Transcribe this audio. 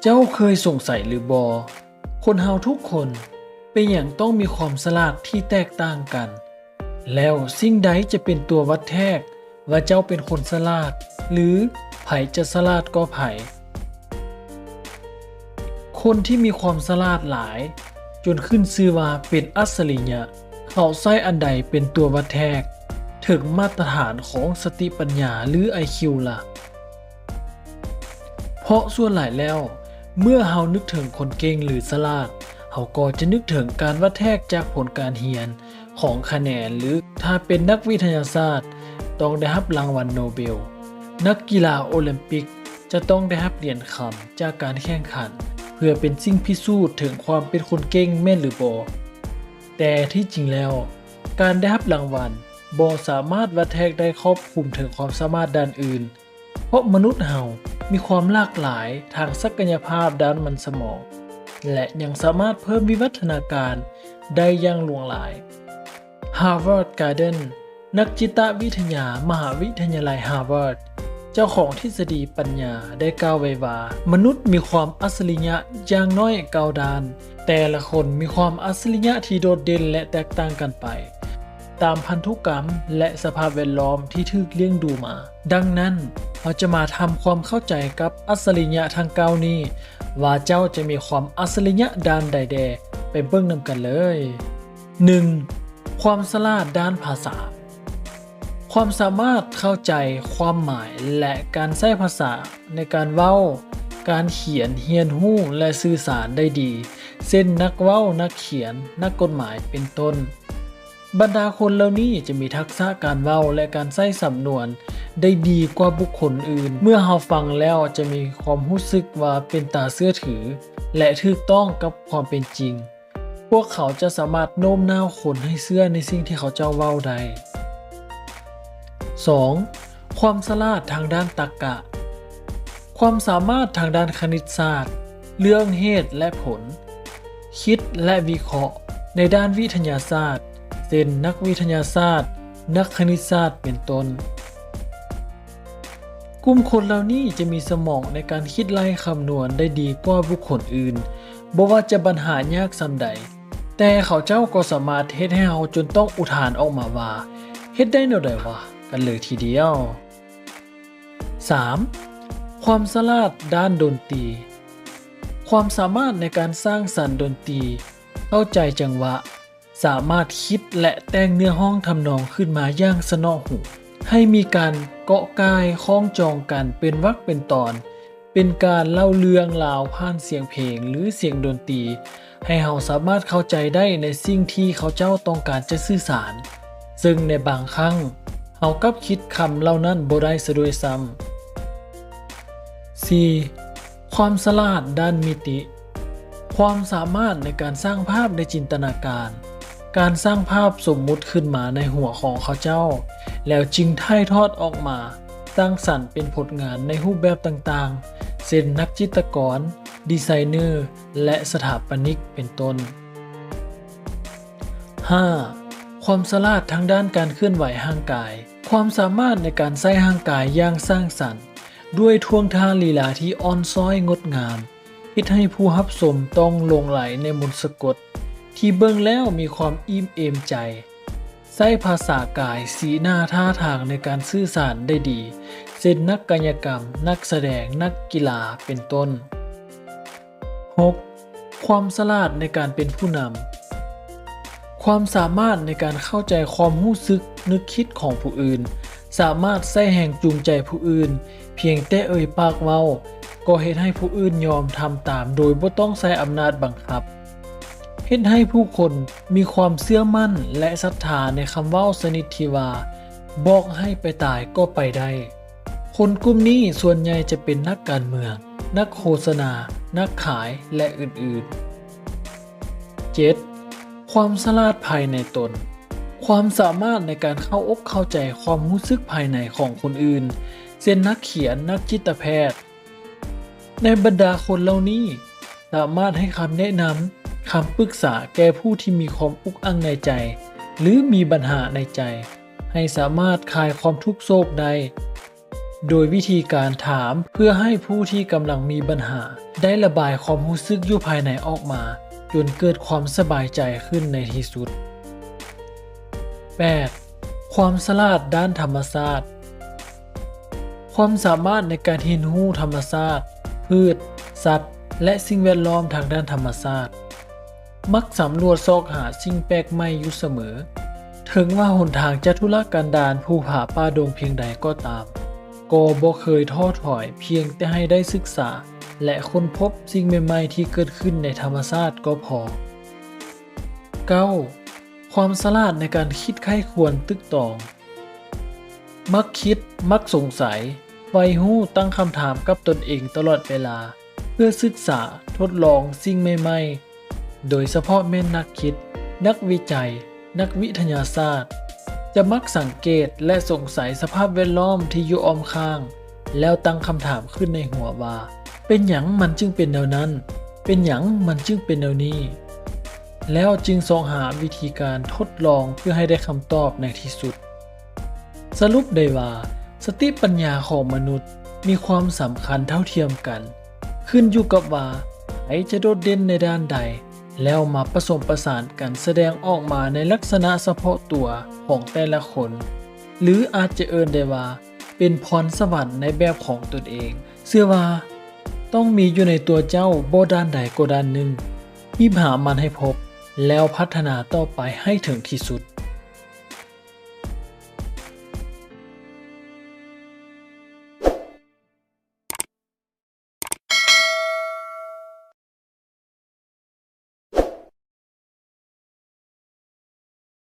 เจ้าเคยสงสัยหรือบอ คนเฮาทุกคนเป็นอย่างต้องมีความสลาดที่แตกต่างกัน แล้วสิ่งใดจะเป็นตัววัดแทกว่าเจ้าเป็นคนสลาด หรือไผจะสลาดก็ไผ คนที่มีความสลาดหลาย จนขึ้นชื่อว่าเป็นอัศริยะเขาใช้อันใดเป็นตัววัดแทก ถึงมาตรฐานของสติปัญญาหรือ IQ ล่ะ เพราะส่วนหลายแล้ว เมื่อเฮานึกถึงคนเก่งหรือสลาดเฮาก็จะนึกถึงการวัดแทกจากผลการเรียนของคะแนนหรือถ้าเป็นนักวิทยาศาสตร์ ต้องได้รับรางวัลโนเบล นักกีฬาโอลิมปิกจะต้องได้รับเหรียญคำจากการแข่งขัน เพื่อเป็นสิ่งพิสูจน์ถึงความเป็นคนเก่งแม่นหรือบ่แต่ที่จริงแล้ว การได้รับรางวัลบ่สามารถวัดแทกได้ครอบคลุมถึงความสามารถด้านอื่น เพราะมนุษย์เฮามีความหลากหลายทางศักยภาพด้านมันสมอง และยังสามารถเพิ่มวิวัฒนาการได้อย่างหลวงหลาย Harvard Garden นักจิตวิทยามหาวิทยาลัยฮาร์วาร์ดเจ้าของทฤษฎีปัญญาได้กล่าวไว้ว่า มนุษย์มีความอัศริยะอย่างน้อยเก้าดาน แต่ละคนมีความอัศริยะที่โดดเด่นและแตกต่างกันไป ตามพันธุกรรม และสภาพแวดล้อมที่ถูกเลี้ยงดูมา ดังนั้นเราจะมาทำความเข้าใจกับอัศริยะทางเก้านี้ ว่าเจ้าจะมีความอัศริยะด้านใดแดไปเบิ่งนำกันเลย 1. ความสลาดด้านภาษา ความสามารถเข้าใจความหมายและการใช้ภาษาในการเว้า การเขียนเฮียนหู้และสื่อสารได้ดีเช่นนักเว้านักเขียน นักกฎหมายเป็นต้น บรรดาคนเหล่านี้จะมีทักษะการเว้าและการใช้สำนวน ได้ดีกว่าบุคคลอื่น เมื่อเราฟังแล้วจะมีความรู้สึกว่าเป็นตาเสื้อถือ และถูกต้องกับความเป็นจริง พวกเขาจะสามารถโน้มน้าวคนให้เชื่อในสิ่งที่เขาเจ้าเว้าได้ 2. ความสลาดทางด้านตรรกะ ความสามารถทางด้านคณิตศาสตร์ เรื่องเหตุและผล คิดและวิเคราะห์ ในด้านวิทยาศาสตร์ ช่นนักวิทยาศาสตร์ นักคณิตศาสตร์เป็นต้น กลุ่มคนเหล่านี้จะมีสมองในการคิดไล่คำนวณได้ดีกว่าบุคคลอื่นบ่ว่าจะปัญหายากสำใด แต่เขาเจ้าก็สามารถเฮ็ดให้เราจนต้องอุทานออกมาว่าเฮ็ดได้แนวใดวะกันเลยทีเดียว 3. ความสลาดด้านดนตรี ความสามารถในการสร้างสรรค์ดนตรี เข้าใจจังหวะ สามารถคิดและแต่งเนื้อห้องทำนองขึ้นมาอย่างสนอหู ให้มีการเกาะกายคล้องจองกันเป็นวรรคเป็นตอน เป็นการเล่าเรื่องราวผ่านเสียงเพลงหรือเสียงดนตรี ให้เราสามารถเข้าใจได้ในสิ่งที่เขาเจ้าต้องการจะสื่อสาร ซึ่งในบางครั้งเฮากับคิดคำเล่านั้นบ่ได้ซะด้วยซ้ำ 4. ความสลาดด้านมิติ ความสามารถในการสร้างภาพในจินตนาการ การสร้างภาพสมมุติขึ้นมาในหัวของเขาเจ้า แล้วจึงถ่ายทอดออกมาสร้างสรรค์เป็นผลงานในรูปแบบต่างๆเช่นนักจิตรกร ดีไซเนอร์ และสถาปนิกเป็นต้น 5. ความสลาดทางด้านการเคลื่อนไหวห่างกาย ความสามารถในการใช้ห่างกายอย่างสร้างสรรค์ ด้วยท่วงท่าลีลาที่อ่อนซ้อยงดงามเฮ็ดให้ผู้รับชมต้องหลงไหลในมนต์สะกด ที่เบิ่งแล้วมีความอิ่มเอมใจใช้ภาษากายสีหน้าท่าทางในการสื่อสารได้ดีเช่นนักกายกรรม นักแสดงนักกีฬาเป็นต้น 6. ความสลาดในการเป็นผู้นำ ความสามารถในการเข้าใจความรู้สึกนึกคิดของผู้อื่น สามารถใส่แห่งจูงใจผู้อื่น เพียงแต่เอ่ยปากเว้า ก็เฮ็ดให้ผู้อื่นยอมทำตามโดยบ่ต้องใช้อำนาจบังคับ ฮ็ดให้ผู้คนมีความเชื่อมั่นและศรัทธาในคำว้าสนิทที่ว่าบอกให้ไปตายก็ไปได้ คนกลุ่มนี้ส่วนใหญ่จะเป็นนักการเมือง นักโฆษณา นักขายและอื่นๆ 7. ความสลาดภายในตน ความสามารถในการเข้าอกเข้าใจความรู้สึกภายในของคนอื่นเช่นนักเขียนนักจิตแพทย์ ในบรรดาคนเหล่านี้สามารถให้คำแนะนำ คำปรึกษาแก่ผู้ที่มีความอุกอั้งในใจ หรือมีปัญหาในใจ ให้สามารถคลายความทุกข์โศกได้ โดยวิธีการถามเพื่อให้ผู้ที่กำลังมีปัญหา ได้ระบายความรู้สึกอยู่ภายในออกมาจนเกิดความสบายใจขึ้นในที่สุด 8. ความสลาดด้านธรรมศาสตร์ ความสามารถในการเรียนรู้ธรรมศาสตร์ พืช สัตว์ และสิ่งแวดล้อมทางด้านธรรมศาสตร์ มักสำรวจซอกหาสิ่งแปลกใหม่อยู่เสมอ ถึงว่าหนทางจะทุรกันดารผู้ผาป่าดงเพียงใดก็ตาม ก็บ่เคยท้อถอยเพียงแต่ให้ได้ศึกษา และค้นพบสิ่งใหม่ๆที่เกิดขึ้นในธรรมชาติก็พอ 9. ความสลาดในการคิดไข้ควรตึกตอง มักคิดมักสงสัยไวหู้ตั้งคำถามกับตนเองตลอดเวลา เพื่อศึกษาทดลองสิ่งใหม่ๆ โดยเฉพาะแม่นนักคิด นักวิจัย นักวิทยาศาสตร์ จะมักสังเกตและสงสัยสภาพแวดล้อมที่อยู่อ้อมข้าง แล้วตั้งคำถามขึ้นในหัวว่า เป็นหยังมันจึงเป็นแนวนั้น เป็นหยังมันจึงเป็นแนวนี้ แล้วจึงสองหาวิธีการทดลองเพื่อให้ได้คำตอบในที่สุด สรุปได้ว่า สติปัญญาของมนุษย์มีความสำคัญเท่าเทียมกัน ขึ้นอยู่กับว่าใครจะโดดเด่นในด้านใด แล้วมาผสมประสานกันแสดงออกมาในลักษณะเฉพาะตัวของแต่ละคน หรืออาจจะเอินได้ว่า เป็นพรสวรรค์ในแบบของตนเอง เสื้อว่า ต้องมีอยู่ในตัวเจ้าโบด้านใดก็ด้านหนึ่งรีบหามันให้พบ แล้วพัฒนาต่อไปให้ถึงที่สุด